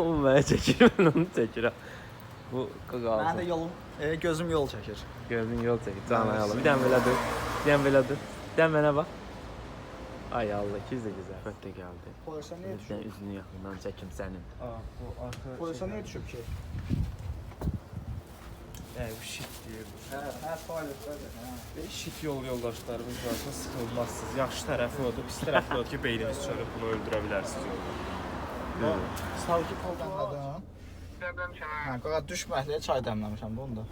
O mənə çəkir, mən onu çəkirəm. Bu Mən də qalsın. yolum, e, gözüm yol çəkir. Gözün yol çəkir. Canı ayağla. Bir dənə belə dur. Bir dənə belə dur. Bir dənə mənə bax. Ay Allah, ikiz də gözəl. Fət də gəldi. Polisə niyə Bir dənə üzünü yaxından çəkim sənin. bu arka Polisə niyə düşüb ki? Yani bu shit deyir. Hə, hə, tualetdədir. Hə. Ve shit yol yoldaşlarımız varsa sıkılmazsınız. Yaxşı tərəfi odur, pis tərəfi odur ki, beyniniz çörüb bunu öldürə bilərsiniz yolda. Savcı poldanladım. Hə, qaqa düşməkliyə çay dəmləmişəm bunu da.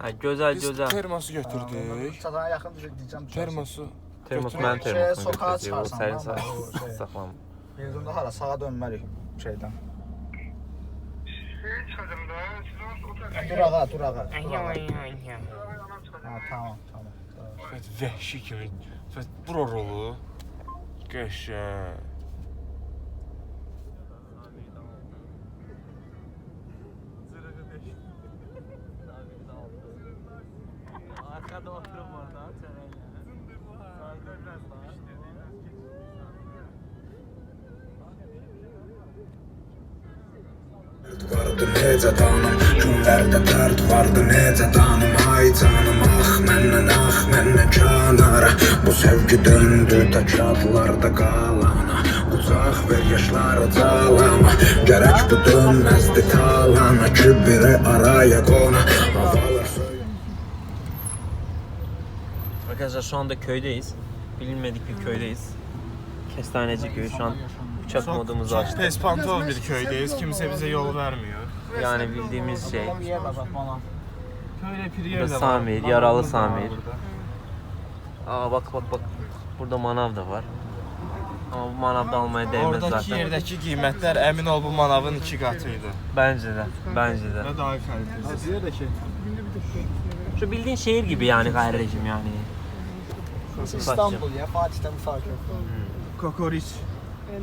Ha, gözəl, Biz gözəl. termosu götürdük. Çatana yaxın düşür deyəcəm. Termosu Termos götürün. mənim Şey, termosum sokağa götürəcək. O çıxarsan sənin da, o şey. saxlam. Bildim də hara sağa dönmərik şeydən. Dur ağa, dur ağa. dur ağa. Ha, tamam, tamam. Fət vəhşi kimi, fət bura rolu. Qəşəng. Vardı necə tanım Günlərdə dərd vardı necə tanım Ay canım ah məndən ah məndən kənara Bu sevgi döndü də kağıtlarda qalana Uzaq ver yaşları calama Gərək bu dönməzdi talana Ki biri araya Havalar söyle Arkadaşlar şu anda köydeyiz. Bilinmedik bir köydeyiz. Kestaneci köyü şu an uçak modumuzu açtık. Pespantov bir köydeyiz. Kimse bize yol vermiyor. Yani bildiğimiz şey. Köyde bir Burada yer de var. Samir, yaralı Samir. Aa bak bak bak. Burada manav da var. Ama bu manav da almaya değmez Oradaki zaten. yerdeki qiymətlər əmin ol bu manavın iki qatı idi. Bence de. Bence de. Və daha kaliteli. Da ki. Şu bildiğin şehir gibi yani gayrecim yani. İstanbul ya, Fatih'ten bir fark yok. Kokoreç. You,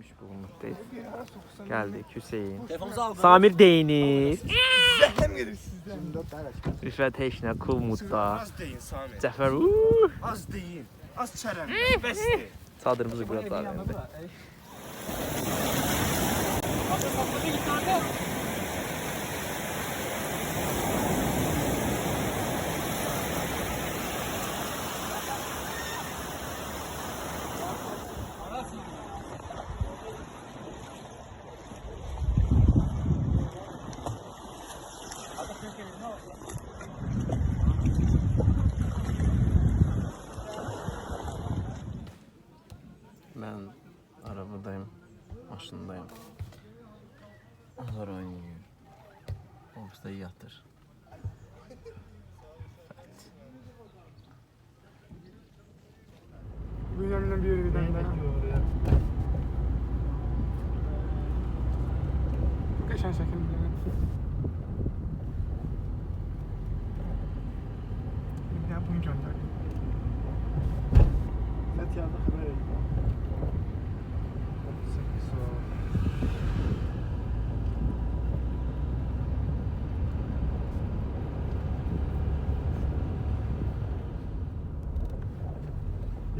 Gelmiş bulunmaktayız. Geldik Hüseyin. Samir Deyiniz. 24 tane. Rüfət Heşnə, Kul Mutda. Az deyin Sami. Cəfər uuu. Az deyin. Az çərəm. Bəs de. Çadırımızı quracaq indi. Ben arabadayım, maşındayım. Onlar oynuyor. Ofiste yatır. Dünyanın bir yeri birden daha. Geçen şekilde.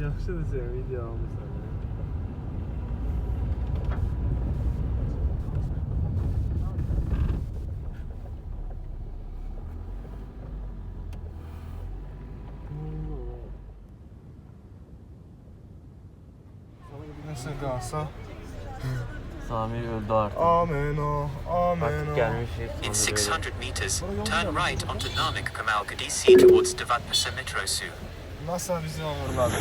Yaxşıdır sən video almısan. ya. Nəsə qalsa. Samir öldü artık. Amen o. Amen Artık gelmişiz. In Samir öldü. 600 meters, turn right onto Namik Kamal Kadisi towards Devatpasa Metro Su. NASA bizi uğurladı.